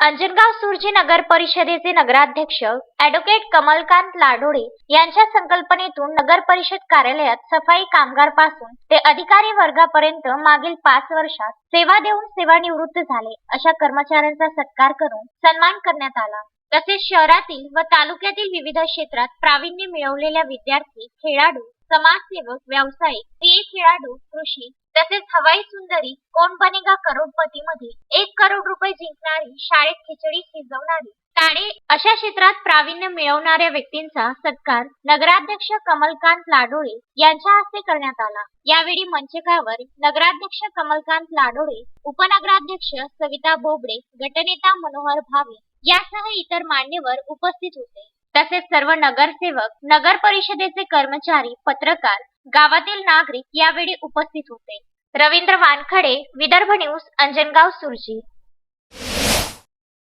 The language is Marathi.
अंजनगाव सुरजी नगर परिषदेचे नगराध्यक्ष ॲडव्होकेट कमलकांत लाडोळे यांच्या संकल्पनेतून नगर परिषद कार्यालयात सफाई कामगारपासून ते अधिकारी वर्गापर्यंत मागील पाच वर्षात सेवा देऊन सेवानिवृत्त झाले अशा कर्मचाऱ्यांचा सत्कार करून सन्मान करण्यात आला. तसेच शहरातील व तालुक्यातील विविध क्षेत्रात प्रावीण्य मिळवलेल्या विद्यार्थी खेळाडू समाजसेवक व्यावसायिक स्त्री खेळाडू कृषी तसेच हवाई सुंदरी कोण बनेगा करोडपती मध्ये एक करोड रुपये जिंकणारी शाळेत खिचडी शिजवणारी. टाळे अशा क्षेत्रात प्रावीण्य मिळवणाऱ्या व्यक्तींचा सत्कार नगराध्यक्ष कमलकांत लाडोळे यांच्या हस्ते करण्यात आला. यावेळी मंचकावर नगराध्यक्ष कमलकांत लाडोळे उपनगराध्यक्ष सविता बोबडे गटनेता मनोहर भावे यासह इतर मान्यवर उपस्थित होते. तसेच सर्व नगरसेवक नगर परिषदेचे कर्मचारी पत्रकार गावातील नागरिक यावेळी उपस्थित होते. रवींद्र वानखडे विदर्भ न्यूज अंजनगाव सुरजी.